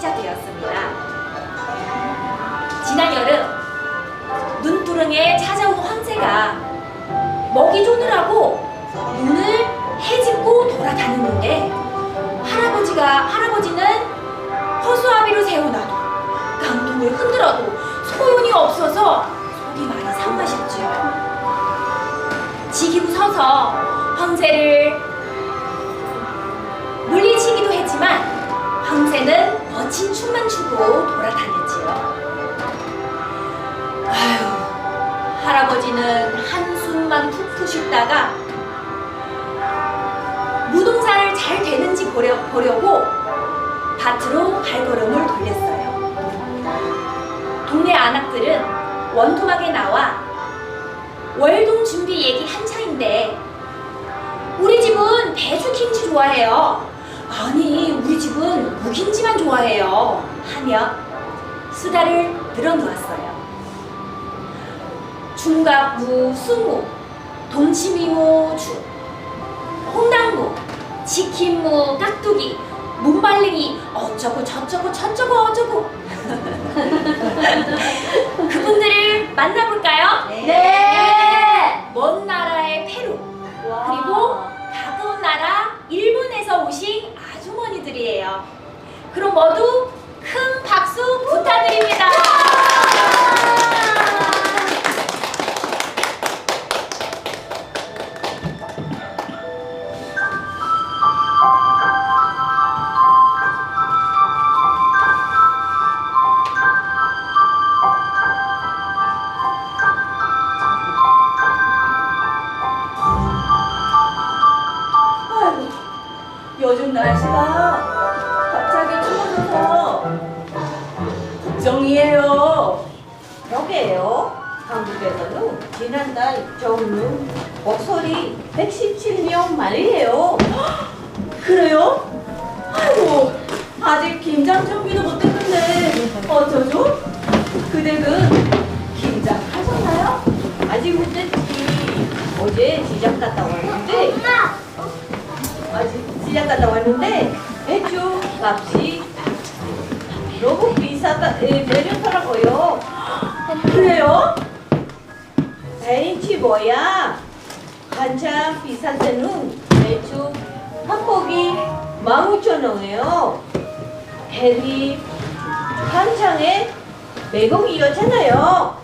시작되었습니다. 지난 여름, 눈두릉에 찾아온 황제가 먹이 조느라고 눈을 헤집고 돌아다녔는데 할아버지가 할아버지는 허수아비로 세워놔도 깡통을 흔들어도 소용이 없어서 속이 많이 상하셨지요. 지기고 서서 황제를 물리치기도 했지만 황제는 멋진 춤만 추고 돌아다녔지요. 아휴, 할아버지는 한숨만 푹푹 쉬다가 무동산을 잘 되는지 보려, 보려고 밭으로 발걸음을 돌렸어요. 동네 아낙들은 원토막에 나와 월동 준비 얘기 좋아해요. 하며 수다를 늘어놓았어요. 중갑무, 수무, 동치미무, 주, 홍당무, 지킨무, 깍두기, 문발랭이 어쩌고 저쩌고 저쩌고 어쩌고 그분들을 만나볼까요? 네. 먼 나라의 페루 그리고 가까운 나라 일본에서 오신 아주머니들이에요. 그럼 모두 큰 박수 부탁드립니다. 한참 비쌀 때는 배추 한 포기 15,000원이에요. 대리 한창에 매국이었잖아요.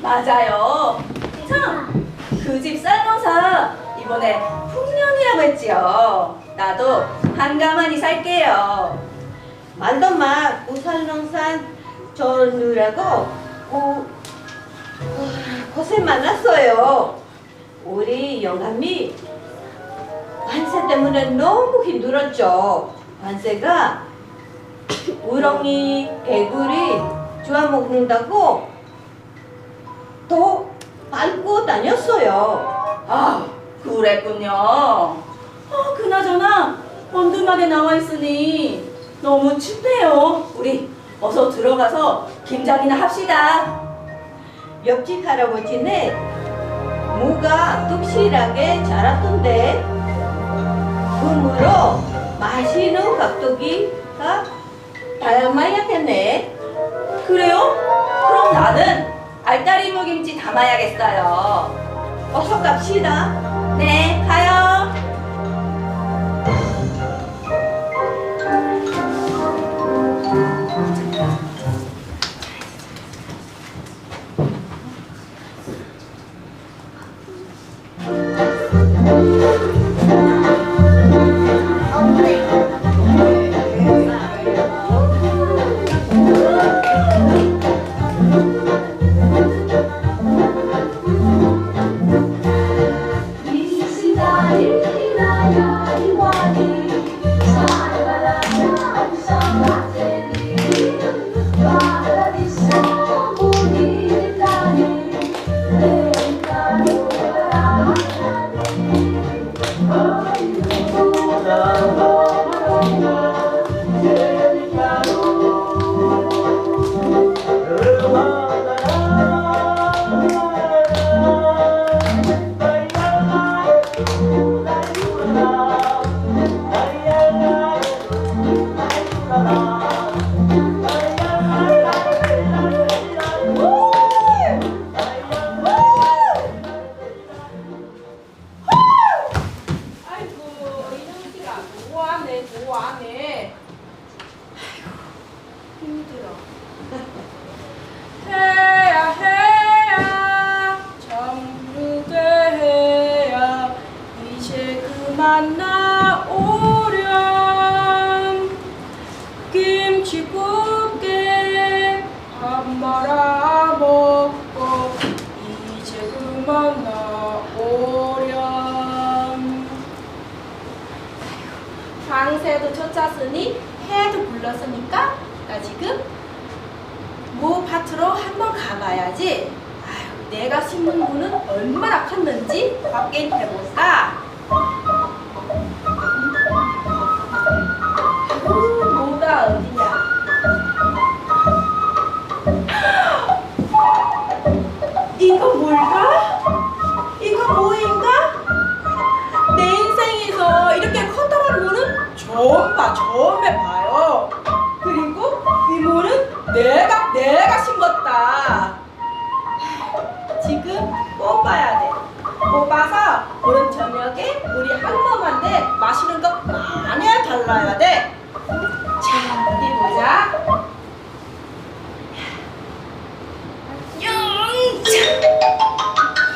맞아요. 참, 그 집 쌀농사 이번에 풍년이라고 했지요. 나도 한가만히 살게요. 우살농산 전느라고 어, 어, 고생 많았어요. 우리 영감이 관세 때문에 너무 힘들었죠. 관세가 우렁이, 개구리 주워먹는다고 더 밟고 다녔어요. 아, 그랬군요. 어, 그나저나 원두막에 나와 있으니 너무 춥네요. 우리 어서 들어가서 김장이나 합시다. 옆집 할아버지네 무가 뚝실하게 자랐던데 그물로 맛있는 깍두기가 담아야겠네 그래요? 그럼 나는 알다리 무김치 담아야겠어요. 어서 갑시다 네, 가요. 힘들어. 달라야 돼. 자, 어디 보자. 영차!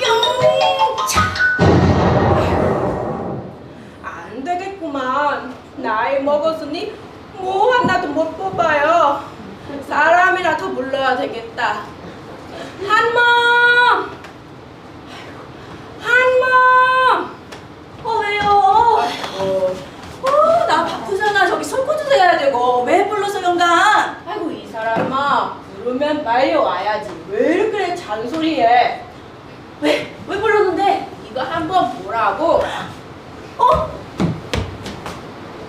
영차! 안 되겠구만. 나이 먹었으니 뭐 하나도 못 뽑아요. 사람이라도 불러야 되겠다. 한몸! 한몸! 어 왜요? 아이고, 어, 나 바쁘잖아. 해야 되고. 왜 불러서 영감? 아이고 이 사람아 부르면 빨리 와야지. 왜 이렇게 잔소리해? 왜? 왜 불렀는데? 이거 한번 보라고. 어?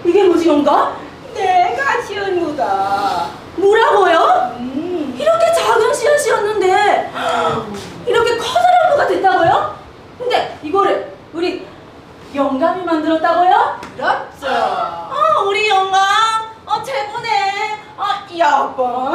이게 뭐지 영감? 내가 지은 무다. 뭐라고요? 음. 이렇게 작은 씨앗이었는데 이렇게 커다란 거가 됐다고요? 근데 이거를 우리 영감이 만들었다고요? 그렇죠. 아 우리 영감 어 최고네 아 여보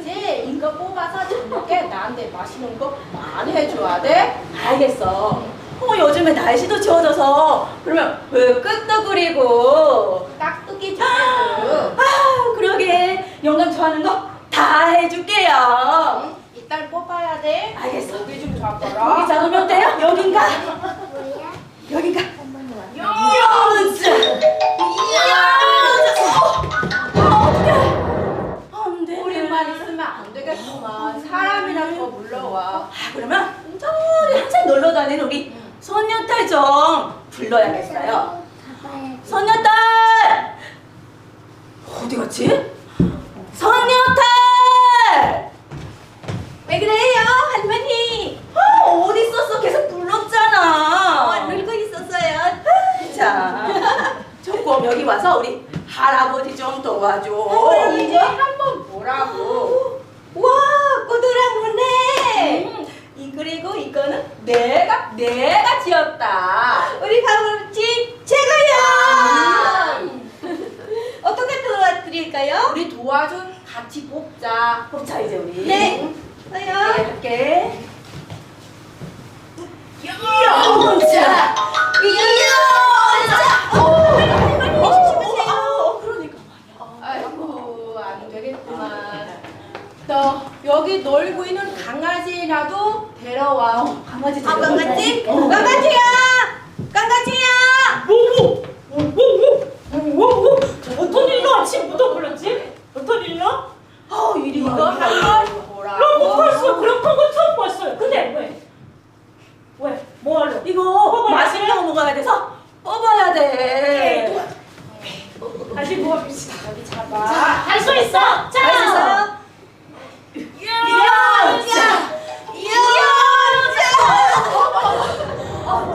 이제 이거 뽑아서 저녁에 나한테 마시는 거 많이 해줘야 돼. 알겠어 어 요즘에 날씨도 추워져서 그러면 왜 끝도 그리고 깍두기 주스. 아 그러게 영감 좋아하는 거 다 해줄게요 응? 이따 뽑아야 돼. 알겠어. 여기 좀 잡아라. 여기 잡으면 돼요? 여긴가? 여긴가? 다니는 우리 소녀딸 좀 불러야겠어요 소녀딸 어디 갔지? 소녀딸 왜 그래요, 할머니? 아 어디 있었어 계속 불렀잖아 어, 놀고 있었어요. 자 조금 여기 와서 우리 할아버지 좀 도와줘 이제 한번 보라고. 와, 꼬들한 무네. 음, 이 그리고 이거는 내가 내가 지었다. 우리 가물집 제가요. 어떻게 도와드릴까요? 우리 도와줘 같이 뽑자. 자 이제 우리 네. 네, 저요. 할게. 영자. 이영자. 어, 어, 그러니까 말이야. 아이고 안 되겠구만. 너 여기 놀고 있는 강아지라도 데려와. 강아지 아, 데려가자. 강아지? 어. 강아지야! 강아지야! 뭐뭐뭐뭐뭐뭐 어떤 일로 아침부터 불렀지? 어떤 일로? 아 이리 이거 와. 한번 너무 보라고. 벌써 그런 건 처음 봤어요. 근데 왜? 왜? 뭐 하려? 이거 뽑아야 맛있는 거 먹어야 돼서 뽑아야 돼. 다시 모아봅시다. 여기 잡아. 할 수 있어. 자.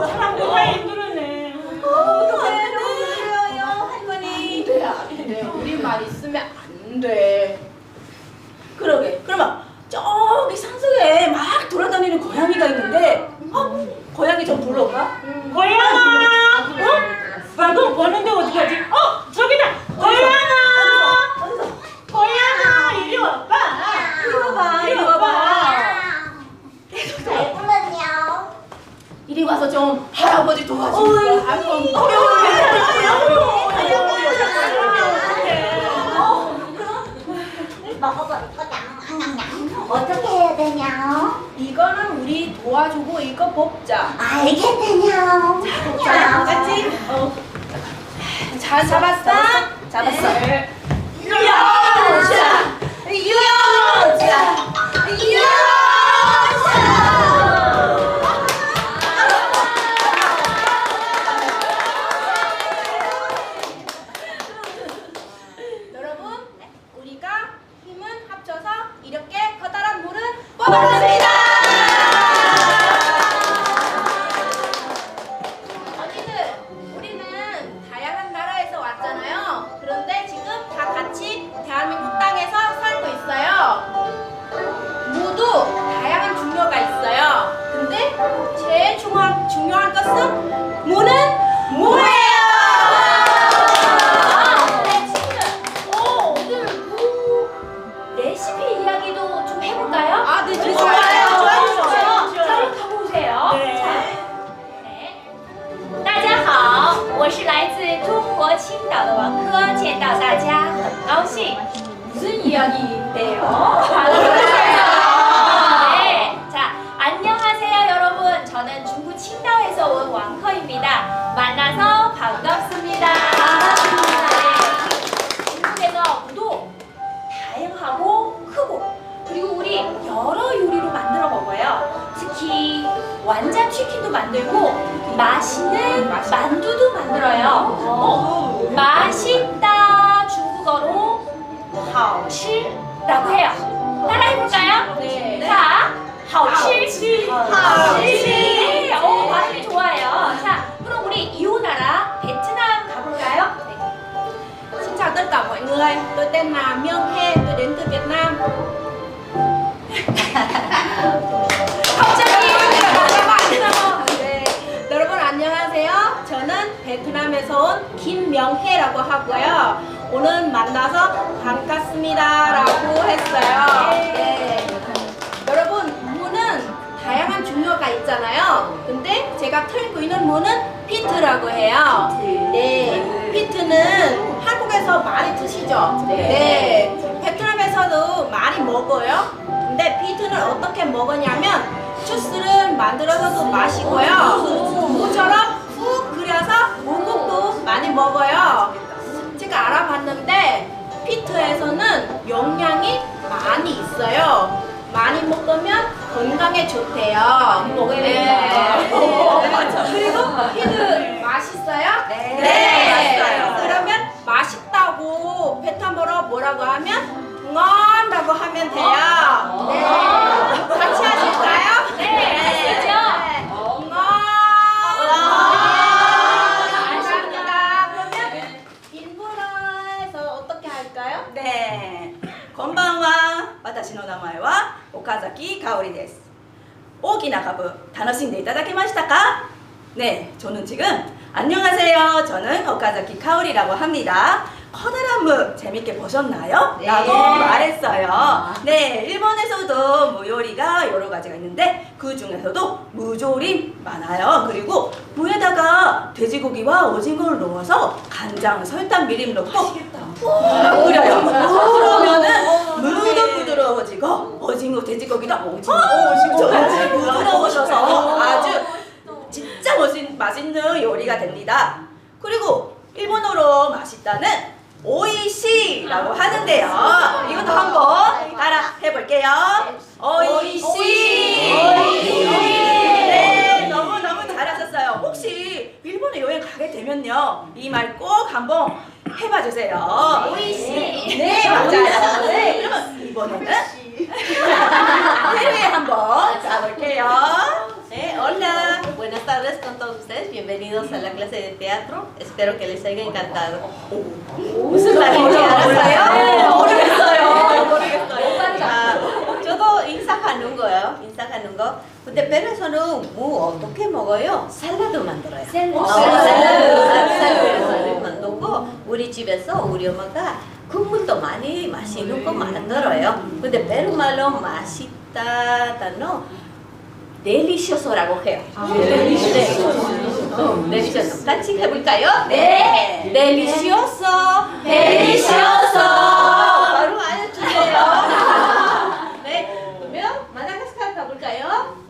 사람들과 힘들었네. 어떡해, 너무 그래요, 할머니. 안돼 안돼. 우리만 있으면 안 돼. 그러게. 그러면 저기 산속에 막 돌아다니는 고양이가 있는데, 어? 고양이 좀 불러봐. 고양아. 어? 나도 보는데 어디 가지? 어 저기다. 고양아. 어디서? 고양아 이리 와봐. 이리 와봐. 이리 와봐. 잘 불렀냐? 이리 우리 와서 좀 할아버지 도와주고 할건 어떻게 해야 되냐? 이거는 우리 도와주고 이거 뽑자. 알겠대냐? 자, 같이. 어. 잘 잡았어? 잡 người, tôi tên là Myung He, tôi đến từ Việt Nam. 갑자기 잠깐만. 네, 여러분 안녕하세요. 저는 베트남에서 온 김명혜라고 하고요. 오늘 만나서 반갑습니다라고 했어요. 네. 여러분 무는 다양한 종류가 있잖아요. 근데 제가 틀고 있는 무는 피트라고 해요. 네, 피트는 한국에서 많이 드시죠? 네. 베트남에서도 많이 먹어요. 근데 피트는 어떻게 먹으냐면 주스를 만들어서도 마시고요. 무처럼 푹 끓여서 무국도 많이 먹어요. 제가 알아봤는데 피트에서는 영양이 많이 있어요. 많이 먹으면 건강에 좋대요. 먹어야 네. 된다. 네. 맞아. 그리고 피트 맛있어요? 네. 맛있어요. 뭐라고 하면 ngon라고 하면 돼요. 네. 같이 하실까요? 네, 하시죠. ngon. 감사합니다. 그러면 일본어에서 어떻게 할까요? ねえこんばんは私の名前は岡崎香織です大きな株楽しんでいただけましたか네 저는 지금 안녕하세요 저는岡崎 香織라고 합니다 커다란 무 재밌게 보셨나요? 네. 라고 말했어요 네 일본에서도 무요리가 여러 가지가 있는데 그 중에서도 무조림 많아요 그리고 무에다가 돼지고기와 오징어를 넣어서 간장 설탕 미림 넣고 푹 끓여요 그러면은 무도 부드러워지고 오징어 돼지고기도 엄청 부드러워져서 아주 진짜 멋있, 맛있는 요리가 됩니다 그리고 일본어로 맛있다는 오이시라고 하는데요 이것도 한번 따라 해볼게요 오이시 네 너무너무 잘하셨어요 혹시 일본에 여행 가게 되면요 이 말 꼭 한번 해봐 주세요 오이시. 네 맞아요 네 그러면 이번에는 해외 한번 가볼게요 Eh, hola, buenas tardes con todos ustedes. Bienvenidos a la clase de teatro. Espero les haya encantado. 무슨 말인지 알았어요? 모르겠어요. 모르겠어요. 자, 저도 인사하는 거예요. 인사하는 거. 근데 베레서는 뭐 어떻게 먹어요? 샐러드 만들어요. 샐러드. 어, 샐러드. 샐러드 만들고 우리 집에서 우리 엄마가 국물도 많이 맛있는 거 만들어요. 근데 베르말로 맛있다다는 delicioso라고 해요. 네. Delicioso. 같이 해볼까요? 네. delicioso. Delicioso. 바로 알려주세요. 네. 그러면 마다가스카르 가볼까요?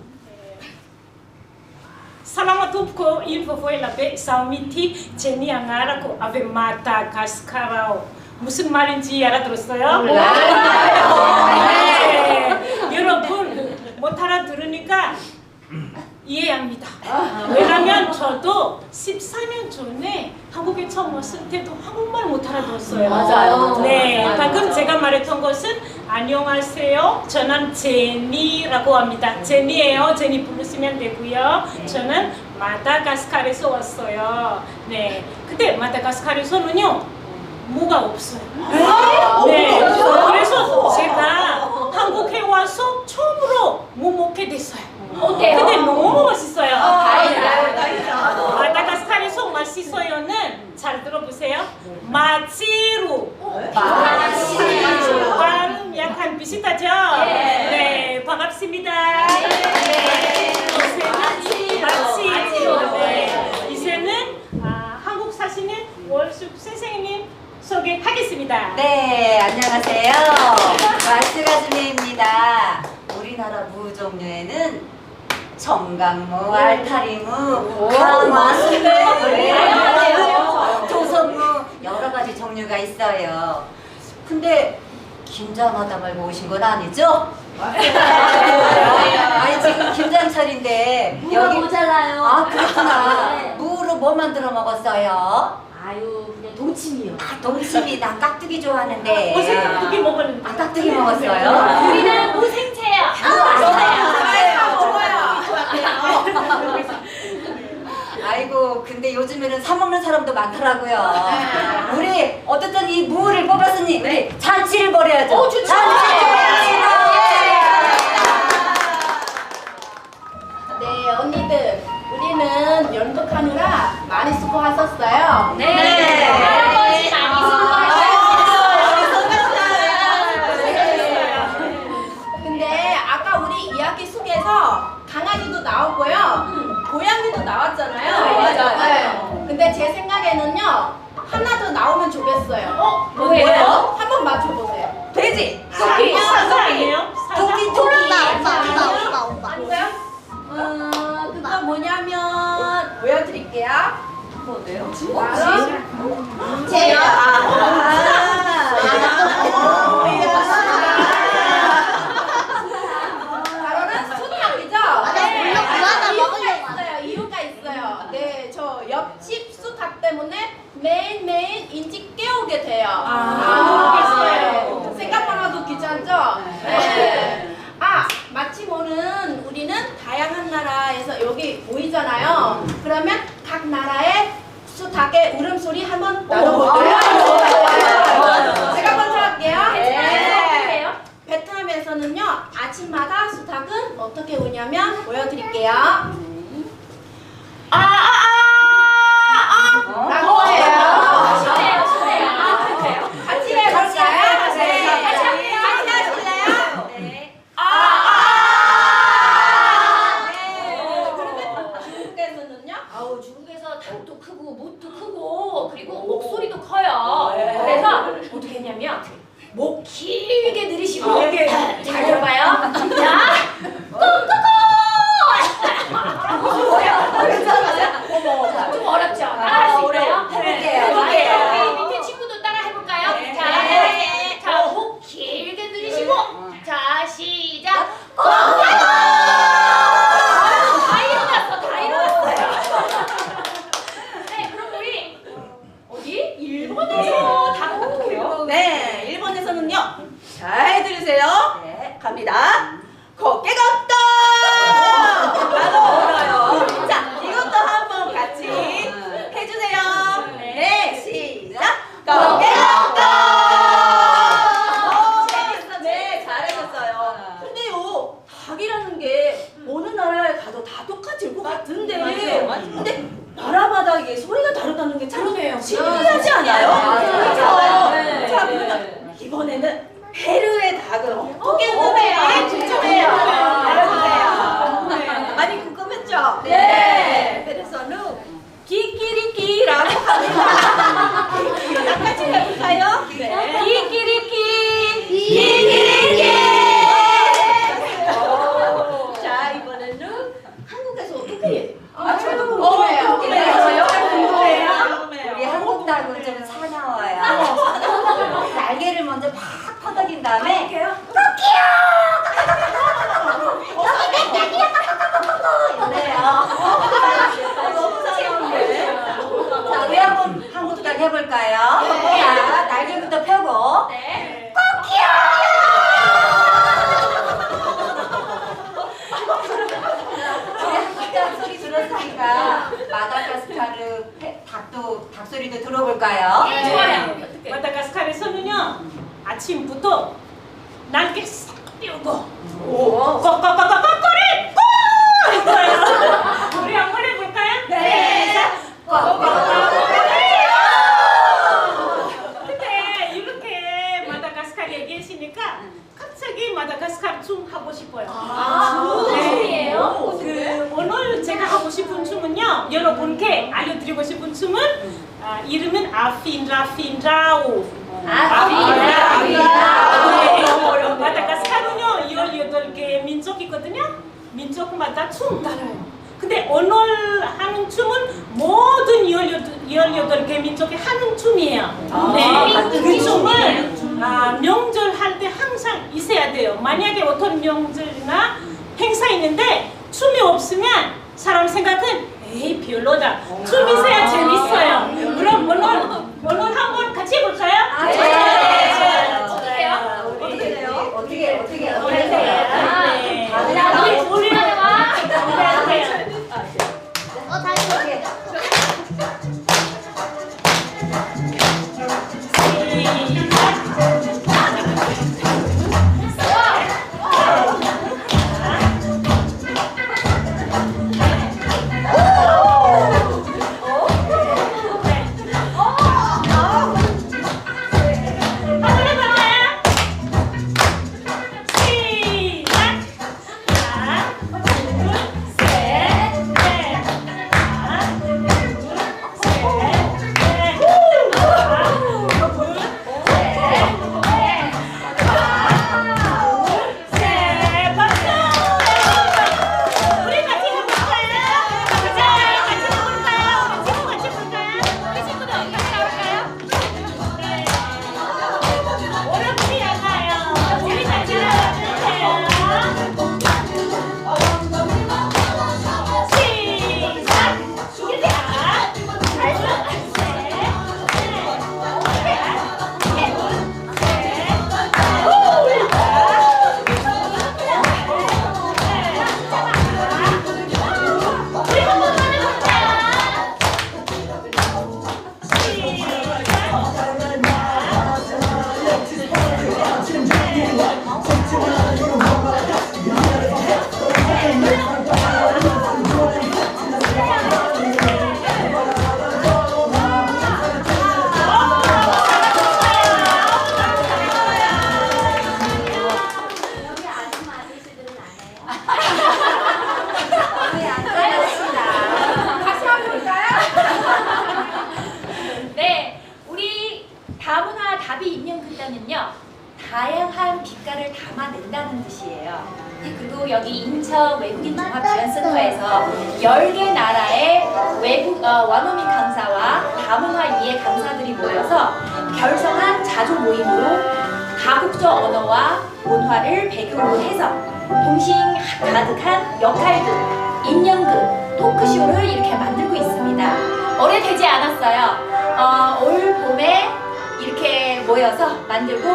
Info foi la be saumiti 제니 angara고 ave 마다가스카라오 무슨 말인지 알아들었어요? 네. 여러분 못 알아들으니까 이해합니다. 왜냐면 저도 14년 전에 한국에 처음 왔을 때도 한국말 못 알아들었어요. 맞아요. 네, 맞아요. 방금 제가 말했던 것은 안녕하세요. 저는 제니라고 합니다. 제니예요. 제니 부르시면 되고요. 저는 마다가스카르에서 왔어요. 네, 근데 마다가스카르에서는요 뭐가 없어요. 네, 그래서 제가 한국에 와서 처음으로 뭐 먹게 됐어요. 어때요? 근데 너무 맛있어요. 다행이다. 마다가스카르에서 맛있어요는 잘 들어보세요. 마치루. 마치루. 발음 약간 비슷하죠? 네. 네, 반갑습니다. 네. 이제는 마치루. 네. 이제는 아, 한국 사시는 월숙 선생님 소개하겠습니다. 네, 안녕하세요. 말스가즈미입니다. 우리나라 무 종류에는 정강무, 알타리무, 가마스무, 조선무 여러 가지 종류가 있어요. 근데 김장 하다 말고 오신 건 아니죠? 아니 지금 김장철인데 여기 모자라요. 아 그렇구나. 무로 뭐 만들어 먹었어요? 아유, 그냥 동치미요. 아, 동치미 나 깍두기 좋아하는데. 어제 그게 먹었는데. 아, 깍두기 먹었어요? 우리는 무생채예요. 아, 아이고, 근데 요즘에는 사 먹는 사람도 많더라고요. 우리 어쨌든 이 무를 뽑았으니 우리 잔치를 벌여야죠. 오, 좋죠. 네, 언니들. 우리는 연극하느라 많이 수고하셨어요. 네. 할 여기 모이잖아요. 그러면 각 나라의 수탉의 울음소리 한번 나눠볼까요? 좋아요. 제가 먼저 할게요. 네. 베트남에서는요 아침마다 수탉은 어떻게 우냐면 보여드릴게요. 라고 아침부터 날개 싹 띄우고 꼬꼬꼬꼬꼬꼬리 꼬! 우리 한번 해볼까요? 네. 꼬꼬꼬꼬꼬리 근데 이렇게 마다가스카르 얘기하시니까 갑자기 마다가스카르 춤 하고 싶어요. 아, 춤이에요? 그 오늘 제가 하고 싶은 춤은요. 여러분께 알려드리고 싶은 춤은 아, 이름은 아핀드라 핀드라우. 아프리카 맞다가 사는요 이 여덟 개의 민족이 거든요 민족마다 춤 따라요. 근데 오늘 하는 춤은 모든 18, 개 민족이 하는 춤이에요. 네. 그 춤을 아, 명절 할 때 항상 있어야 돼요. 만약에 어떤 명절이나 행사 있는데 춤이 없으면 사람 생각은 에이 별로다. 춤이 만들고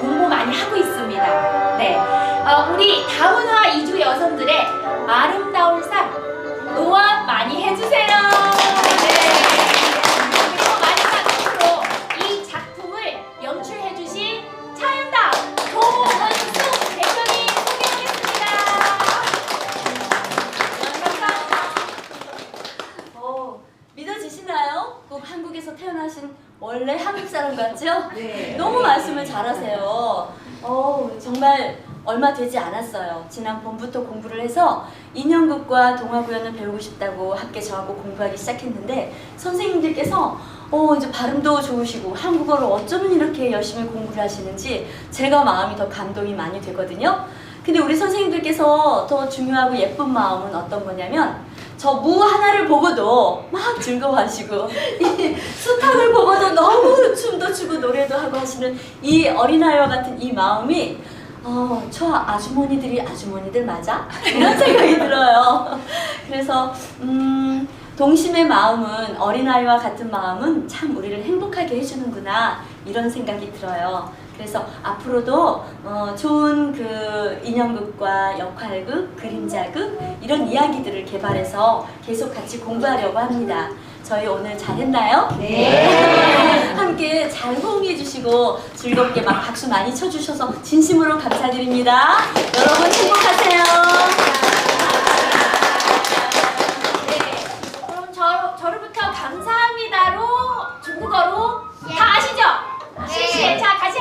공부 많이 하고 있습니다. 네, 어, 우리 다문화 이주 여성들의 아름다운 삶 응원 많이 원래 한국 사람 같죠? 네. 너무 말씀을 잘하세요. 어 정말 얼마 되지 않았어요. 지난 봄부터 공부를 해서 인형극과 동화구연을 배우고 싶다고 함께 저하고 공부하기 시작했는데 선생님들께서 어 이제 발음도 좋으시고 한국어를 어쩌면 이렇게 열심히 공부를 하시는지 제가 마음이 더 감동이 많이 되거든요. 근데 우리 선생님들께서 더 중요하고 예쁜 마음은 어떤 거냐면 저 무 하나를 보고도 막 즐거워하시고 이 수탉을 보고도 너무 춤도 추고 노래도 하고 하시는 이 어린아이와 같은 이 마음이 어, 저 아주머니들이 아주머니들 맞아? 이런 생각이 들어요. 그래서 음, 동심의 마음은 어린아이와 같은 마음은 참 우리를 행복하게 해주는구나 이런 생각이 들어요. 그래서 앞으로도 어, 좋은 그 인형극과 역할극, 그림자극 이런 이야기들을 개발해서 계속 같이 공부하려고 합니다. 저희 오늘 잘했나요? 네. 함께 잘 호응해 주시고 즐겁게 막 박수 많이 쳐주셔서 진심으로 감사드립니다. 여러분 행복하세요. 네. 그럼 저, 저로부터 감사합니다로 중국어로 다 아시죠? 시시에 자 같이